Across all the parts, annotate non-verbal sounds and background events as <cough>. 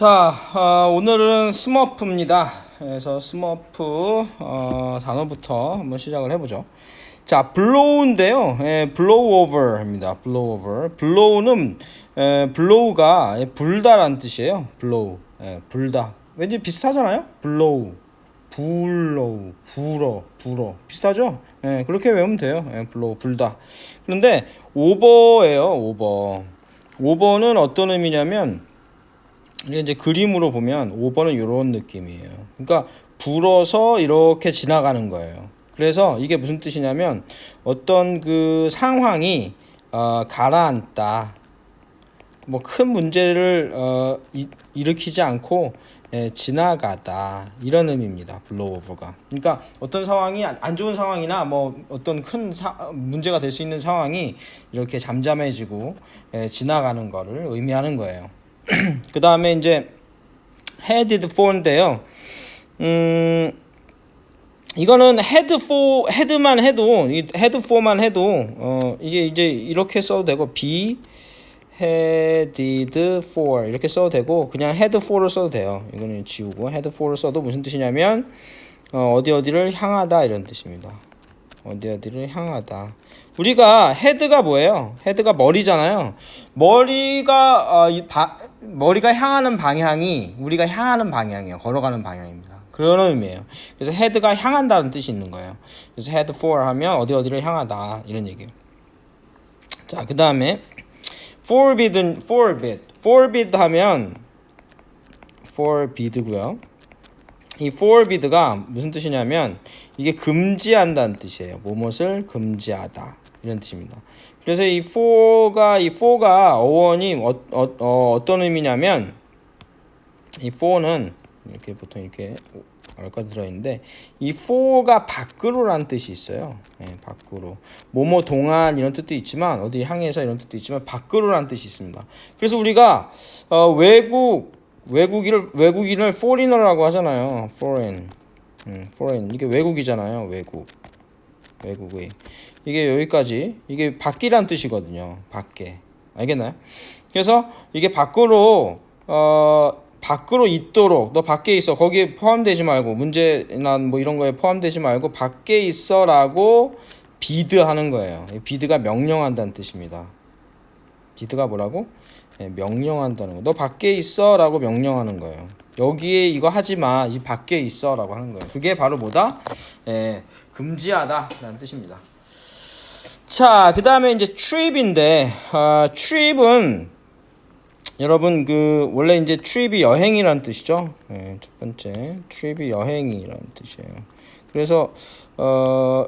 자, 어, 오늘은 스머프입니다. 그래서 스머프 어, 단어부터 한번 시작을 해보죠. 자, blow인데요. 예, blow over입니다. over. blow는 예, blow가 예, 불다라는 뜻이에요. blow. 예, 불다. 왠지 비슷하잖아요. blow. 불러, 불어, 불어 비슷하죠? 예, 그렇게 외우면 돼요. 예, 불러, 불다. 그런데 오버예요, 오버. 오버는 어떤 의미냐면 이게 이제 그림으로 보면 5번은 이런 느낌이에요. 그러니까 불어서 이렇게 지나가는 거예요. 그래서 이게 무슨 뜻이냐면 어떤 그 상황이 어, 가라앉다. 뭐 큰 문제를 어, 이, 일으키지 않고 예, 지나가다 이런 의미입니다. 블로우오버가. 그러니까 어떤 상황이 안- 안 좋은 상황이나 뭐 어떤 큰 사, 문제가 될 수 있는 상황이 이렇게 잠잠해지고 예, 지나가는 거를 의미하는 거예요. <clears throat> 그 다음에 이제 headed for인데요. 음, 이거는 head for head만 해도 이 head for만 해도 어 이게 이제 이렇게 써도 되고 be headed for 이렇게 써도 되고 그냥 head for를 써도 돼요. 이거는 지우고 head for를 써도 무슨 뜻이냐면 어, 어디 어디를 향하다 이런 뜻입니다. 어디 어디를 향하다. 우리가 헤드가 뭐예요? 헤드가 머리잖아요. 머리가 어, 이 바, 머리가 향하는 방향이 우리가 향하는 방향이에요. 걸어가는 방향입니다. 그런 의미예요. 그래서 헤드가 향한다는 뜻이 있는 거예요. 그래서 head for 하면 어디 어디를 향하다 이런 얘기예요. 자, 그 다음에 forbidden, forbid, forbid 하면 forbid고요. 이 forbid가 무슨 뜻이냐면 이게 금지한다는 뜻이에요. 무엇을 금지하다 이런 뜻입니다. 그래서 이 for가 이 for가 어원이 어, 어, 어, 어떤 의미냐면 이 for는 이렇게 보통 이렇게 알까 들어 있는데 이 for가 밖으로라는 뜻이 있어요. 예, 밖으로 뭐뭐 동안 이런 뜻도 있지만 어디 향해서 이런 뜻도 있지만 밖으로라는 뜻이 있습니다. 그래서 우리가 어, 외국 외국인을 외국인을 foreigner라고 하잖아요. foreign, 음, foreign 이게 외국이잖아요. 외국, 외국의 이게 여기까지 이게 밖이란 뜻이거든요. 밖에 알겠나요? 그래서 이게 밖으로 어 밖으로 있도록 너 밖에 있어 거기에 포함되지 말고 문제나 뭐 이런 거에 포함되지 말고 밖에 있어라고 비드하는 거예요. 이 비드가 명령한다는 뜻입니다. 비드가 뭐라고? 예, 명령한다는 거. 너 밖에 있어라고 명령하는 거예요. 여기에 이거 하지 마. 이 밖에 있어라고 하는 거예요. 그게 바로 뭐다? 예, 금지하다라는 뜻입니다. 자, 그 다음에 이제 trip인데, 아, trip은 여러분 그 원래 이제 trip이 여행이라는 뜻이죠. 예, 첫 번째 trip이 여행이라는 뜻이에요. 그래서 어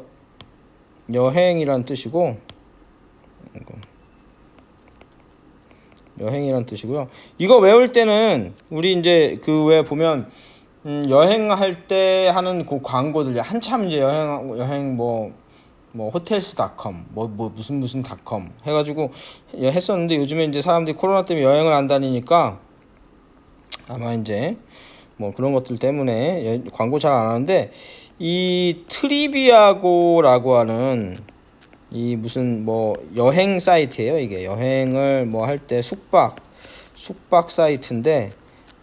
여행이라는 뜻이고. 여행이라는 뜻이고요. 이거 외울 때는 우리 이제 그왜 보면 음, 여행할 때 하는 그 광고들 한참 이제 여행 여행 뭐 뭐 호텔스닷컴 뭐 뭐 무슨 무슨 닷컴 해가지고 예, 했었는데 요즘에 이제 사람들이 코로나 때문에 여행을 안 다니니까 아마 이제 뭐 그런 것들 때문에 예, 광고 잘 안 하는데 이 트리비아고라고 하는 이 무슨 뭐 여행 사이트예요 이게. 여행을 뭐 할 때 숙박 숙박 사이트인데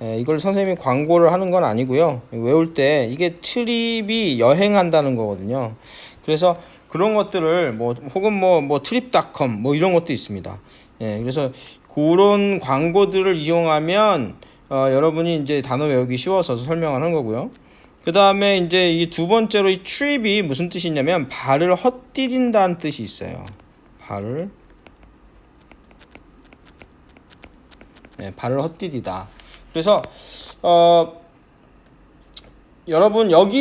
에, 이걸 선생님이 광고를 하는 건 아니고요. 외울 때 이게 트립이 여행한다는 거거든요 그래서 그런 것들을 뭐 혹은 뭐뭐 트립닷컴 뭐 이런 것도 있습니다 예 그래서 그런 광고들을 이용하면 어, 여러분이 이제 단어 외우기 쉬워서 설명하는 거고요 그 다음에 이제 이 두 번째로 이 trip이 무슨 뜻이냐면 발을 헛디딘다는 뜻이 있어요. 발을 네, 발을 헛디디다. 그래서 어 여러분 여기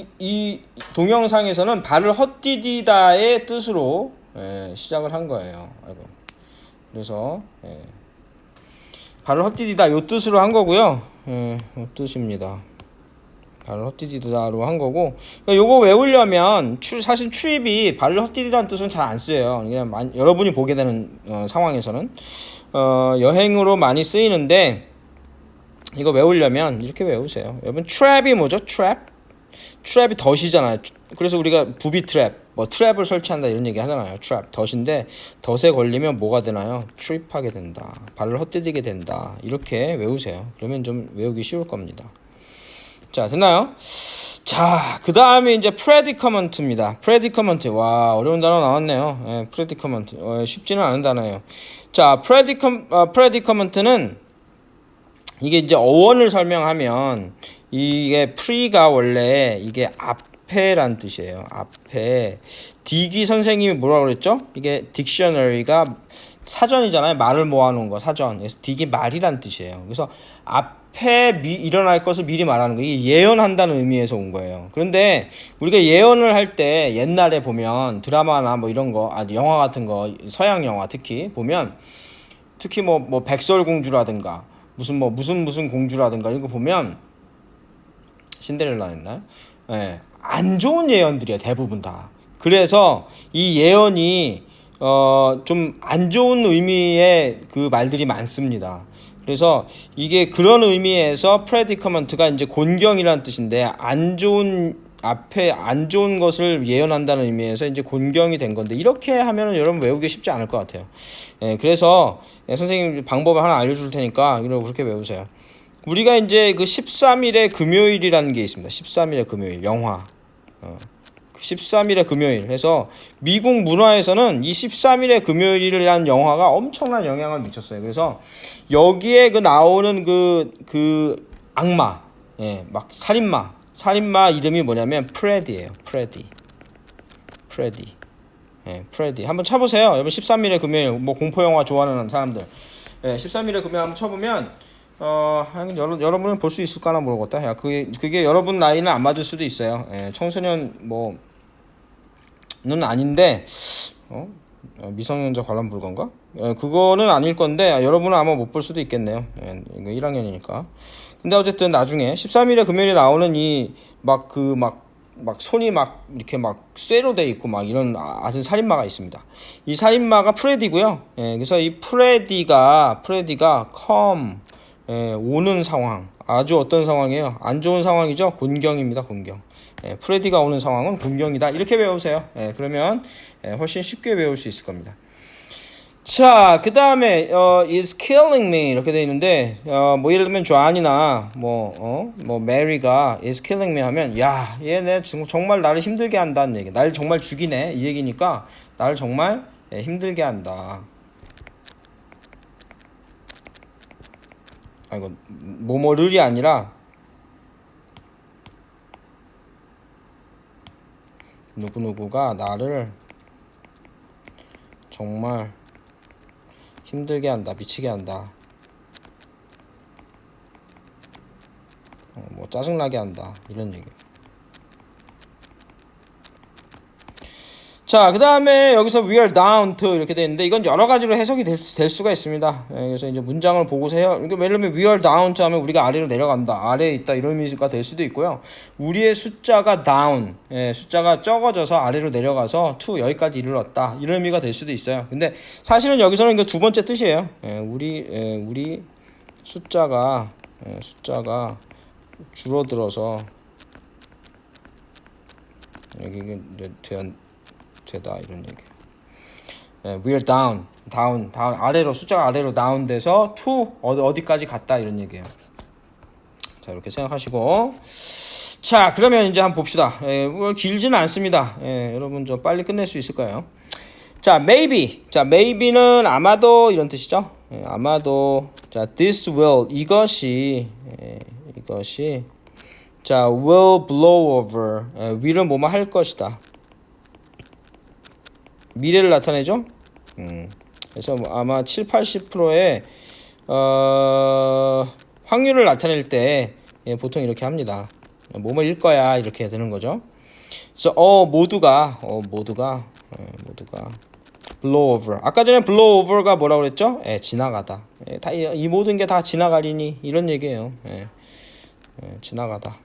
이, 이 동영상에서는 발을 헛디디다의 뜻으로 예, 시작을 한 거예요. 아이고. 그래서 예, 발을 헛디디다 요 뜻으로 한 거고요. 예, 요 뜻입니다. 발을 헛디디다로 한 거고 그러니까 요거 외우려면 추, 사실 추입이 발을 헛디디다는 뜻은 잘 안 쓰여요 그냥 많이, 여러분이 보게 되는 어, 상황에서는 어, 여행으로 많이 쓰이는데 이거 외우려면 이렇게 외우세요 여러분 트랩이 뭐죠 트랩 트랩이 덫이잖아요 그래서 우리가 부비 트랩 뭐 트랩을 설치한다 이런 얘기 하잖아요. 트랩 덫인데 덫에 걸리면 뭐가 되나요? 트립하게 된다. 발을 헛디디게 된다. 이렇게 외우세요. 그러면 좀 외우기 쉬울 겁니다. 자, 됐나요? 자, 그 다음에 이제 predicament입니다. predicament. 와, 어려운 단어 나왔네요. 예, predicament. 어, 쉽지는 않은 단어예요. 자, predicam, 어, predicament는 이게 이제 어원을 설명하면 이게 pre가 원래 이게 앞에란 뜻이에요. 앞에. 디기 선생님이 뭐라고 그랬죠? 이게 딕셔너리가 사전이잖아요. 말을 모아놓은 거 사전. 그래서 딕이 말이란 뜻이에요. 그래서 앞에 미, 일어날 것을 미리 말하는 거. 이게 예언한다는 의미에서 온 거예요. 그런데 우리가 예언을 할 때 옛날에 보면 드라마나 뭐 이런 거, 아 영화 같은 거, 서양 영화 특히 보면 특히 뭐뭐 백설공주라든가 무슨 뭐 무슨 무슨 공주라든가 이런 거 보면 신데렐라였나요? 예. 안 좋은 예언들이야 대부분 다. 그래서 이 예언이 어 좀 안 좋은 의미의 그 말들이 많습니다. 그래서 이게 그런 의미에서 predicament가 이제 곤경이라는 뜻인데 안 좋은 앞에 안 좋은 것을 예언한다는 의미에서 이제 곤경이 된 건데 이렇게 하면은 여러분 외우기 쉽지 않을 것 같아요. 예, 그래서 예, 선생님 방법을 하나 알려줄 테니까 이거 그렇게 외우세요. 우리가 이제 그 13일의 금요일이라는 게 있습니다. 13일의 금요일 영화. 어. 13일의 금요일 해서 미국 문화에서는 이 13일의 금요일이라는 영화가 엄청난 영향을 미쳤어요. 그래서 여기에 그 나오는 그, 그 악마, 예, 막 살인마, 살인마 이름이 뭐냐면 프레디예요. 프레디. 프레디. 예, 프레디. 한번 쳐보세요. 여러분 13일의 금요일 뭐 공포 영화 좋아하는 사람들. 예, 13일의 금요일 한번 쳐보면 어, 한 여러, 여러분은 볼 수 있을까나 모르겠다. 야, 그게, 그게 여러분 나이는 안 맞을 수도 있어요. 예, 청소년 뭐, 는 아닌데, 어? 어, 미성년자 관람 불가인가? 예, 그거는 아닐 건데, 아, 여러분은 아마 못 볼 수도 있겠네요. 예, 이거 1학년이니까. 근데 어쨌든 나중에 13일에 금요일에 나오는 이, 막 그, 막, 막 손이 막 이렇게 막 쇠로 돼 있고 막 이런 아- 아주 살인마가 있습니다. 이 살인마가 프레디고요. 예, 그래서 이 프레디가 프레디가 come 예, 오는 상황 아주 어떤 상황이에요? 안 좋은 상황이죠. 곤경입니다. 곤경. 예, 프레디가 오는 상황은 곤경이다. 이렇게 외우세요. 예, 그러면 예, 훨씬 쉽게 외울 수 있을 겁니다. 자, 그 다음에 어, is killing me 이렇게 돼 있는데 어, 뭐 예를 들면 존이나 뭐 어, 뭐 메리가 is killing me 하면 야, 얘네 정말 나를 힘들게 한다는 얘기. 날 정말 죽이네 이 얘기니까 나를 정말 예, 힘들게 한다. 아 이거 뭐뭐를이 아니라 누구 누구가 나를 정말 힘들게 한다, 미치게 한다. 어, 뭐 짜증나게 한다 이런 얘기. 자, 그 다음에 여기서 we are down to 이렇게 돼 있는데 이건 여러 가지로 해석이 될, 수- 될 수가 있습니다. 예, 그래서 이제 문장을 보고서 해요. 그러니까 예를 들면 we are down to 하면 우리가 아래로 내려간다. 아래에 있다 이런 의미가 될 수도 있고요. 우리의 숫자가 down, 예, 숫자가 적어져서 아래로 내려가서 to 여기까지 이르렀다. 이런 의미가 될 수도 있어요. 근데 사실은 여기서는 이거 두 번째 뜻이에요. 예, 우리 예, 우리 숫자가 예, 숫자가 줄어들어서 여기 이제 되- 되다 이런 얘기. 예, we're down, down, down 아래로 숫자가 아래로 down 돼서 to 어디 어디까지 갔다 이런 얘기예요. 자 이렇게 생각하시고 자 그러면 이제 한번 봅시다. 예, 뭐 길지는 않습니다. 예, 여러분 좀 빨리 끝낼 수 있을까요? 자 maybe, 자 maybe는 아마도 이런 뜻이죠. 예, 아마도 자 this will 이것이 예, 이것이 자 will blow over 예, will은 뭐뭐 할 것이다. 미래를 나타내죠. 음. 그래서 뭐 아마 7, 80%의 어, 확률을 나타낼 때 예, 보통 이렇게 합니다. 뭐뭐일 거야 이렇게 되는 거죠. 그래서 어 모두가 어 모두가 예, 모두가 blow over. 아까 전에 blow over가 뭐라고 그랬죠? 예, 지나가다. 예, 다이 모든 게 다 지나가리니 이런 얘기예요. 예, 예, 지나가다.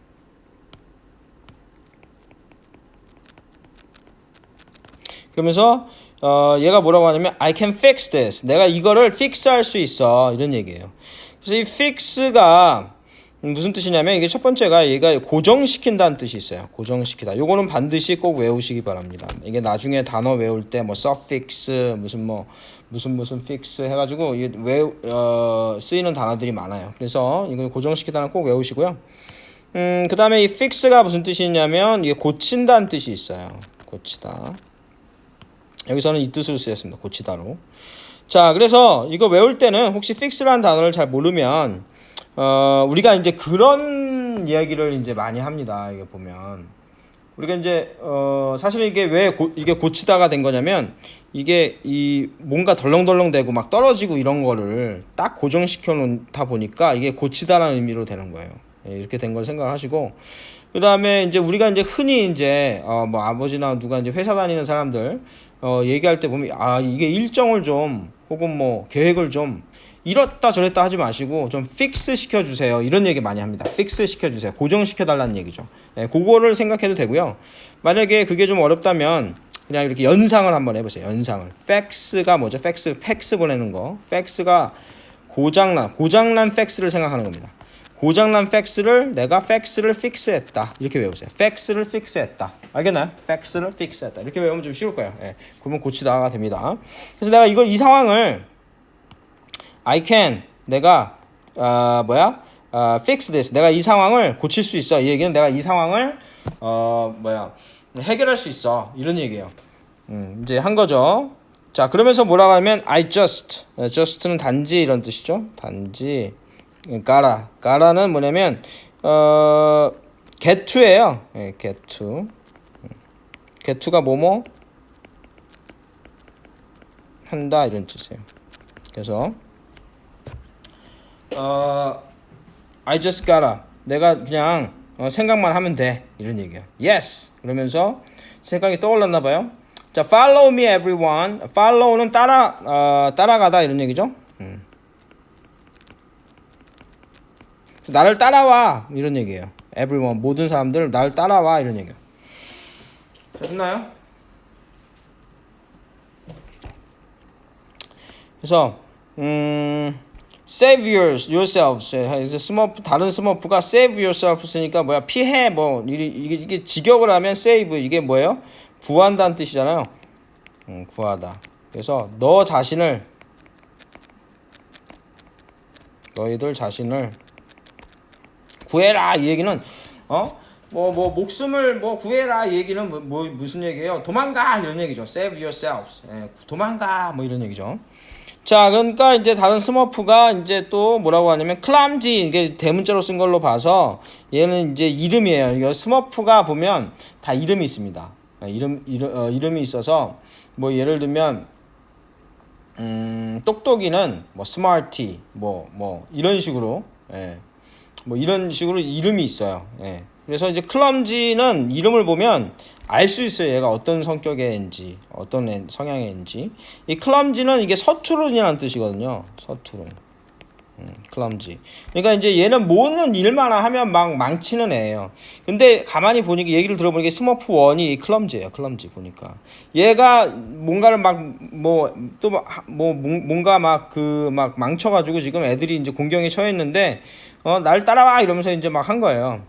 그러면서 어, 얘가 뭐라고 하냐면 I can fix this. 내가 이거를 fix할 수 있어. 이런 얘기예요. 그래서 이 fix가 음, 무슨 뜻이냐면 이게 첫 번째가 얘가 고정시킨다는 뜻이 있어요. 고정시키다. 요거는 반드시 꼭 외우시기 바랍니다. 이게 나중에 단어 외울 때 뭐 suffix 무슨 뭐 무슨 무슨 fix 해가지고 외 어, 쓰이는 단어들이 많아요. 그래서 이거 고정시키다는 꼭 외우시고요. 음, 그 다음에 이 fix가 무슨 뜻이 있냐면 이게 고친다는 뜻이 있어요. 고치다. 여기서는 이 뜻으로 쓰였습니다. 고치다로. 자, 그래서 이거 외울 때는 혹시 fix라는 단어를 잘 모르면 어, 우리가 이제 그런 이야기를 이제 많이 합니다. 이게 보면 우리가 이제 어, 사실 이게 왜 고, 이게 고치다가 된 거냐면 이게 이 뭔가 덜렁덜렁대고 막 떨어지고 이런 거를 딱 고정시켜 놓다 보니까 이게 고치다라는 의미로 되는 거예요. 예, 이렇게 된 걸 생각하시고 그 다음에 이제 우리가 이제 흔히 이제 어, 뭐 아버지나 누가 이제 회사 다니는 사람들 어, 얘기할 때 보면 아 이게 일정을 좀 혹은 뭐 계획을 좀 이렇다 저랬다 하지 마시고 좀 픽스 시켜주세요. 이런 얘기 많이 합니다. 픽스 시켜주세요. 고정시켜 달라는 얘기죠. 예, 그거를 생각해도 되고요. 만약에 그게 좀 어렵다면 그냥 이렇게 연상을 한번 해보세요. 연상을. 팩스가 뭐죠? 팩스 팩스 보내는 거. 팩스가 고장난 고장난 팩스를 생각하는 겁니다 고장난 팩스를 내가 팩스를 픽스했다. 이렇게 외우세요. 팩스를 픽스했다. 알겠나요? 팩스를 픽스했다. 이렇게 외우면 좀 쉬울 거예요. 예, 그러면 고치다가 됩니다. 그래서 내가 이걸 이 상황을 I can 내가 어, 뭐야? 어, fix this. 내가 이 상황을 고칠 수 있어. 이 얘기는 내가 이 상황을 어 뭐야? 해결할 수 있어. 이런 얘기예요. 음, 이제 한 거죠. 자 그러면서 뭐라고 하면 I just 어, just는 단지 이런 뜻이죠. 단지 가라 가라는 뭐냐면 어 to예요 예, to 음. to가 뭐뭐 한다 이런 뜻이에요 그래서 어, I just gotta. 내가 그냥 어, 생각만 하면 돼. 이런 얘기야. Yes. 그러면서 생각이 떠올랐나 봐요. 자, follow me everyone. follow는 따라 어, 따라가다 이런 얘기죠. 음. 나를 따라와 이런 얘기예요. everyone 모든 사람들 나를 따라와 이런 얘기야. 자, 됐나요? 그래서 음 save yours, yourselves. 이제 스머프 다른 스머프가 save yourself 쓰니까 뭐야 피해 뭐 이게, 이게 직역을 하면 save 이게 뭐예요? 구한다는 뜻이잖아요. 음, 구하다. 그래서 너 자신을 너희들 자신을 구해라 이 얘기는 어? 뭐, 뭐, 목숨을 뭐 구해라 이 얘기는 뭐, 뭐 무슨 얘기예요? 도망가 이런 얘기죠. Save yourselves. 예, 도망가 뭐 이런 얘기죠. 자, 그러니까 이제 다른 스머프가 이제 또 뭐라고 하냐면 클람지 이게 대문자로 쓴 걸로 봐서 얘는 이제 이름이에요. 이거 스머프가 보면 다 이름이 있습니다. 아, 이름 이름 어, 이름이 있어서 뭐 예를 들면 음, 똑똑이는 뭐 스마티 뭐뭐 이런 식으로 예. 뭐 이런 식으로 이름이 있어요. 예. 그래서 이제 클럼지는 이름을 보면 알 수 있어요. 얘가 어떤 성격의 애인지, 어떤 애, 성향의 애인지. 이 클럼지는 이게 서투른이라는 뜻이거든요. 서투른. 음, 클럼지. 그러니까 이제 얘는 모든 일만 하면 막 망치는 애예요. 근데 가만히 보니까 얘기를 들어보니까 스머프 원이 클럼지예요. 클럼지 보니까. 얘가 뭔가를 막 뭐 또뭐 뭐 뭔가 막 그 막 망쳐가지고 지금 애들이 이제 공경에 처했는데 어날 따라와 이러면서 이제 막 한 거예요.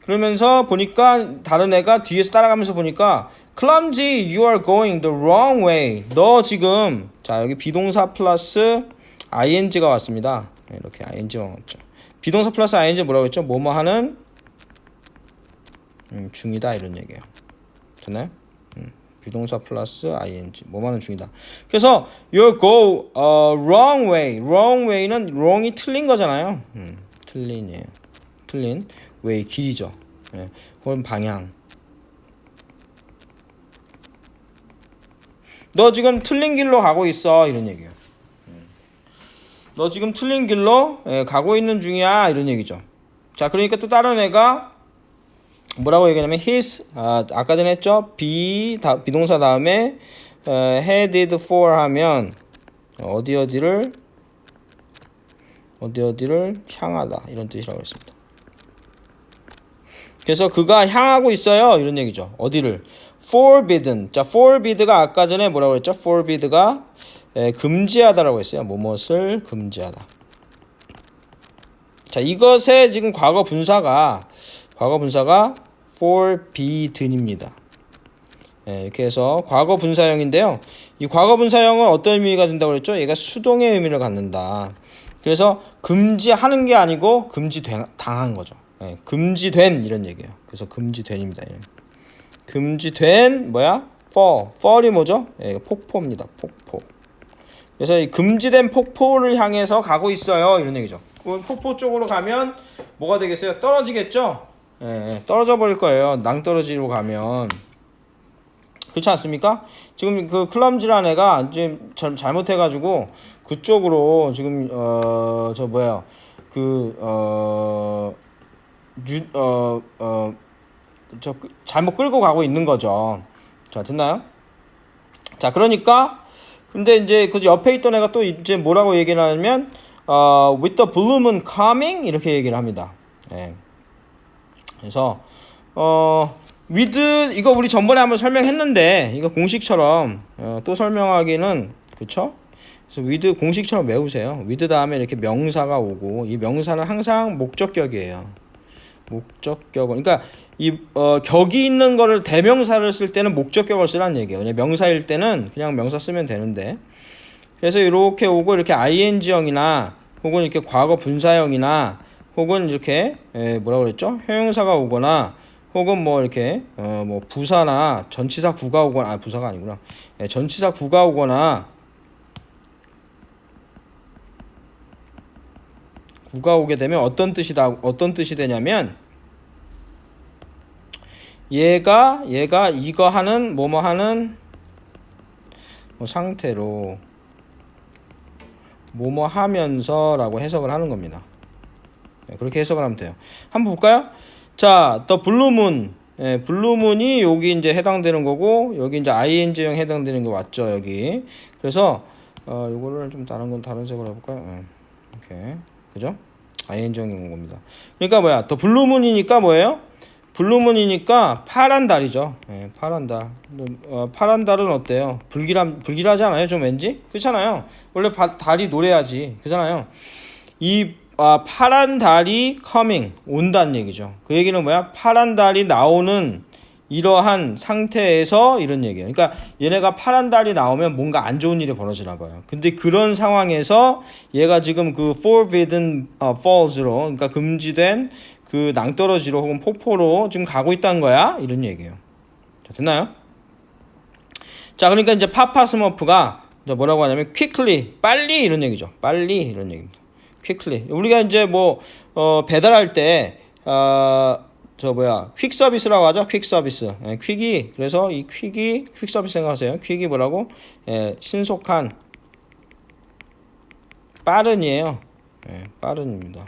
그러면서 보니까 다른 애가 뒤에서 따라가면서 보니까 clumsy you are going the wrong way 너 지금 자 여기 비동사 플러스 ing가 왔습니다 이렇게 ing가 왔죠 비동사 플러스 ing 뭐라고 했죠 뭐뭐 하는 음, 중이다 이런 얘기예요 됐나요 음, 비동사 플러스 ing 뭐뭐 하는 중이다 그래서 you go uh, wrong way wrong way는 wrong이 틀린 거잖아요 음, 틀린이에요 틀린 왜 길이죠. 예. 혹은 방향. 너 지금 틀린 길로 가고 있어 이런 얘기예요. 너 지금 틀린 길로 예, 가고 있는 중이야 이런 얘기죠. 자 그러니까 또 다른 애가 뭐라고 얘기하냐면 his 아, 아까 전에 했죠 be 다, 비동사 다음에 어, headed for 하면 어디 어디를 어디 어디를 향하다 이런 뜻이라고 했습니다. 그래서 그가 향하고 있어요. 이런 얘기죠. 어디를? forbidden. 자, forbid가 아까 전에 뭐라고 했죠? forbid가 에, 금지하다라고 했어요. 무엇을 금지하다. 자, 이것의 지금 과거 분사가 과거 분사가 forbidden입니다. 예, 이렇게 해서 과거 분사형인데요. 이 과거 분사형은 어떤 의미가 된다고 그랬죠? 얘가 수동의 의미를 갖는다. 그래서 금지하는 게 아니고 금지당한 거죠. 예, 금지된 이런 얘기예요. 그래서 금지된입니다. 예. 금지된 뭐야? fall. fall이 뭐죠? 예, 폭포입니다. 폭포. 그래서 이 금지된 폭포를 향해서 가고 있어요. 이런 얘기죠. 그 폭포 쪽으로 가면 뭐가 되겠어요? 떨어지겠죠? 예, 예, 떨어져 버릴 거예요. 낭떠러지로 가면. 그렇지 않습니까? 지금 그 클럼지란 애가 이제 잘, 잘못해가지고 그쪽으로 지금 어 저 뭐야 그어 유 어 어 저 잘못 끌고 가고 있는 거죠. 자 됐나요? 자 그러니까 근데 이제 그 옆에 있던 애가 또 이제 뭐라고 얘기를 하냐면 어 with the bloom은 coming 이렇게 얘기를 합니다. 예. 그래서 어 with 이거 우리 전번에 한번 설명했는데 이거 공식처럼 어, 또 설명하기는 그쵸? 그래서 with 공식처럼 외우세요. with 다음에 이렇게 명사가 오고 이 명사는 항상 목적격이에요. 목적격 그러니까 이 어, 격이 있는 거를 대명사를 쓸 때는 목적격을 쓰라는 얘기예요. 그냥 명사일 때는 그냥 명사 쓰면 되는데 그래서 이렇게 오고 이렇게 ing형이나 혹은 이렇게 과거 분사형이나 혹은 이렇게 에, 뭐라고 그랬죠? 형용사가 오거나 혹은 뭐 이렇게 어, 뭐 부사나 전치사 구가 오거나 아 부사가 아니구나 예, 전치사 구가 오거나 구가 오게 되면 어떤 뜻이다 어떤 뜻이 되냐면 얘가 얘가 이거 하는 뭐뭐 하는 뭐 상태로 뭐뭐 하면서라고 해석을 하는 겁니다. 네, 그렇게 해석을 하면 돼요. 한번 볼까요? 자, 더 블루문. 예, 블루문이 여기 이제 해당되는 거고 여기 이제 ing형 해당되는 거 맞죠, 여기. 그래서 어, 요거를 좀 다른 건 다른 색으로 해 볼까요? 예. 이렇게. 그죠? ing형인 겁니다. 그러니까 뭐야? 더 블루문이니까 뭐예요? 블루문이니까 파란 달이죠. 예, 파란 달. 어, 파란 달은 어때요? 불길한 불길하지 않아요? 좀 왠지 그렇잖아요. 원래 바, 달이 노래하지, 그잖아요. 이 아, 파란 달이 coming 온다는 얘기죠. 그 얘기는 뭐야? 파란 달이 나오는 이러한 상태에서 이런 얘기예요. 그러니까 얘네가 파란 달이 나오면 뭔가 안 좋은 일이 벌어지나 봐요. 근데 그런 상황에서 얘가 지금 그 forbidden falls로 그러니까 금지된 그 낭떠러지로 혹은 폭포로 지금 가고 있다는 거야. 이런 얘기예요. 자, 됐나요? 자, 그러니까 이제 파파 스머프가 뭐라고 하냐면 quickly 빨리 이런 얘기죠. 빨리 이런 얘기입니다. quickly. 우리가 이제 뭐 어, 배달할 때 어, 저 뭐야 퀵 서비스라고 하죠 퀵 서비스 예, 퀵이 그래서 이 퀵이 퀵 서비스 생각하세요 퀵이 뭐라고 예, 신속한 빠른이에요 예, 빠른입니다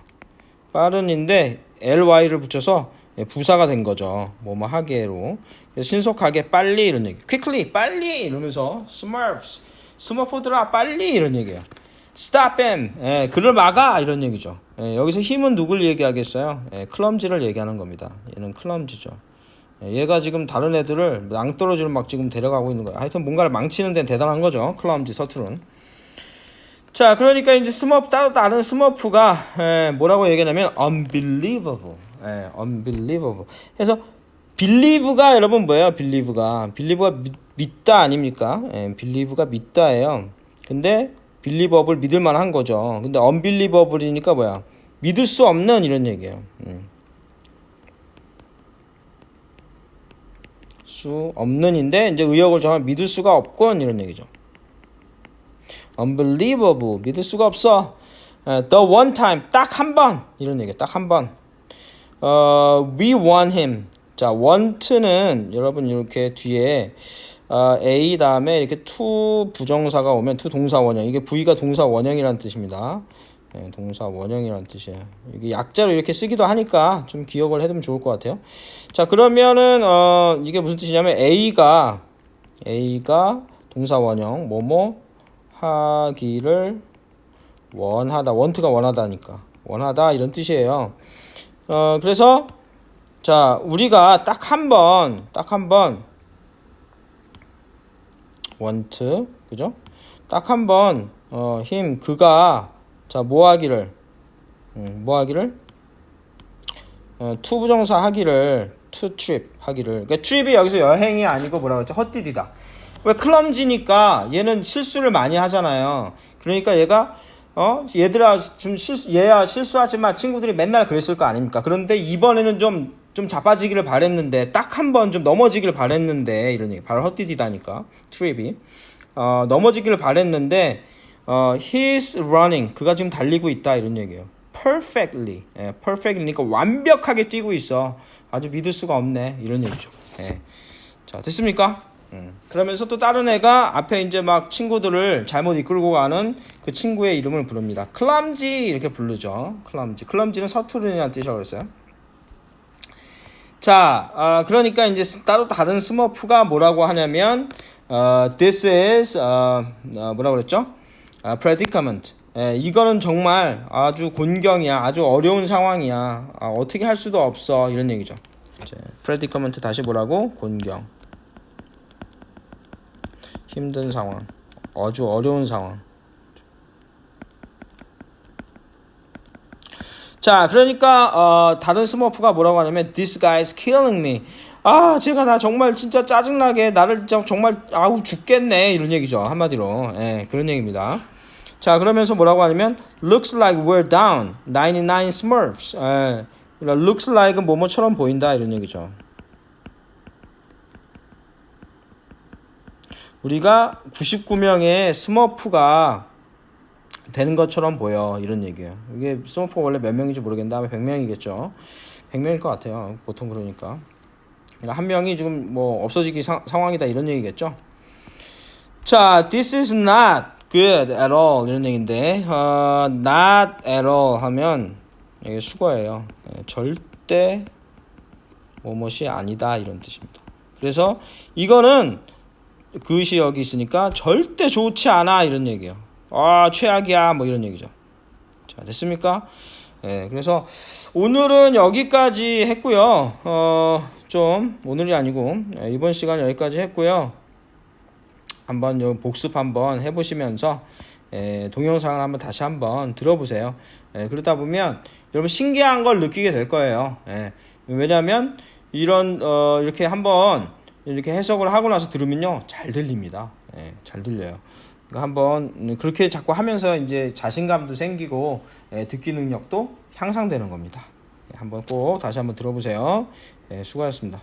빠른인데 ly를 붙여서 예, 부사가 된 거죠. 뭐 뭐 하게로. 신속하게 빨리 이런 얘기. quickly 빨리 이러면서 smurfs 스머프들아 빨리 이런 얘기예요. stop them 예, 그를 막아 이런 얘기죠. 예, 여기서 힘은 누굴 얘기하겠어요? 예, 클럼지를 얘기하는 겁니다. 얘는 클럼지죠. 예, 얘가 지금 다른 애들을 낭떠러지로 막 지금 데려가고 있는 거예요. 하여튼 뭔가를 망치는 데는 대단한 거죠. 클럼지 서툴은 자 그러니까 이제 스머프 따로 다른 스머프가 예, 뭐라고 얘기하냐면 unbelievable 예, unbelievable 해서 believe가 여러분 뭐예요 believe가 believe가 믿, 다 아닙니까 예, believe가 믿다예요 근데 빌리버블 믿을 만한 거죠. 근데 언빌리버블이니까 뭐야? 믿을 수 없는 이런 얘기예요. 음. 수 없는인데 이제 의역을 정말 믿을 수가 없건 이런 얘기죠. Unbelievable 믿을 수가 없어. the one time 딱 한 번 이런 얘기 딱 한 번. 어, we want him. 자, want는 여러분 이렇게 뒤에 어, A 다음에 이렇게 to 부정사가 오면 to 동사 원형 이게 V가 동사 원형이라는 뜻입니다. 네, 동사 원형이라는 뜻이에요. 이게 약자로 이렇게 쓰기도 하니까 좀 기억을 해두면 좋을 것 같아요. 자 그러면은 어, 이게 무슨 뜻이냐면 A가 A가 동사 원형 뭐뭐 하기를 원하다 원트가 원하다니까 원하다 이런 뜻이에요. 어 그래서 자 우리가 딱 한 번 딱 한번 want 그죠? 딱 한 번 어, 힘 그가 자 뭐 하기를 음, 뭐 하기를? 어, 투 부정사 하기를 투 트립 하기를. 그러니까 트립이 여기서 여행이 아니고 뭐라 그랬죠? 헛디디다. 왜 클럼지니까 얘는 실수를 많이 하잖아요. 그러니까 얘가 어 얘들아 좀 실수 얘야 실수하지만 친구들이 맨날 그랬을 거 아닙니까? 그런데 이번에는 좀좀 자빠지기를 바랬는데 딱 한 번 좀 넘어지기를 바랬는데 이런 얘기 바로 헛디디다니까 트립이 어 넘어지기를 바랬는데 어 he's running 그가 지금 달리고 있다 이런 얘기예요. perfectly 예, perfectly니까 완벽하게 뛰고 있어 아주 믿을 수가 없네 이런 얘기죠. 예. 자 됐습니까? 음. 그러면서 또 다른 애가 앞에 이제 막 친구들을 잘못 이끌고 가는 그 친구의 이름을 부릅니다. 클람지 이렇게 부르죠. 클람지. 클람지는 서투른이라는 뜻이라고 그랬어요. 자, 아, 그러니까 이제 스- 따로 다른 스머프가 뭐라고 하냐면 어, this is 어, 어, 뭐라고 그랬죠? 아, predicament. 예, 이거는 정말 아주 곤경이야, 아주 어려운 상황이야. 아, 어떻게 할 수도 없어 이런 얘기죠. 이제 predicament 다시 뭐라고? 곤경. 힘든 상황, 아주 어려운 상황. 자, 그러니까 어, 다른 스머프가 뭐라고 하냐면 This guy is killing me. 아, 제가 나 정말 진짜 짜증나게 나를 정말 아우 죽겠네 이런 얘기죠 한마디로. 예, 그런 얘기입니다. 자, 그러면서 뭐라고 하냐면 Looks like we're down 99 Smurfs. 예, 그러니까 looks like은 뭐뭐처럼 보인다 이런 얘기죠. 우리가 99명의 스머프가 되는 것처럼 보여 이런 얘기예요. 이게 스머프 원래 몇 명인지 모르겠는데 아마 100명이겠죠. 100명일 것 같아요. 보통 그러니까. 그러니까 한 명이 지금 뭐 없어지기 상, 상황이다 이런 얘기겠죠. 자, this is not good at all 이런 얘기인데 어, not at all 하면 이게 수거예요. 예, 절대 뭐뭇이 아니다 이런 뜻입니다. 그래서 이거는 그것이 여기 있으니까 절대 좋지 않아 이런 얘기예요. 아 최악이야 뭐 이런 얘기죠. 자 됐습니까? 예, 그래서 오늘은 여기까지 했고요. 어, 좀 오늘이 아니고 예, 이번 시간 여기까지 했고요. 한번 요 복습 한번 해보시면서 예, 동영상을 한번 다시 한번 들어보세요. 예, 그러다 보면 여러분 신기한 걸 느끼게 될 거예요. 예, 왜냐하면 이런 어, 이렇게 한번 이렇게 해석을 하고 나서 들으면요 잘 들립니다. 예, 잘 들려요. 그러니까 한번 그렇게 자꾸 하면서 이제 자신감도 생기고 예, 듣기 능력도 향상되는 겁니다. 예, 한번 꼭 다시 한번 들어보세요. 예, 수고하셨습니다.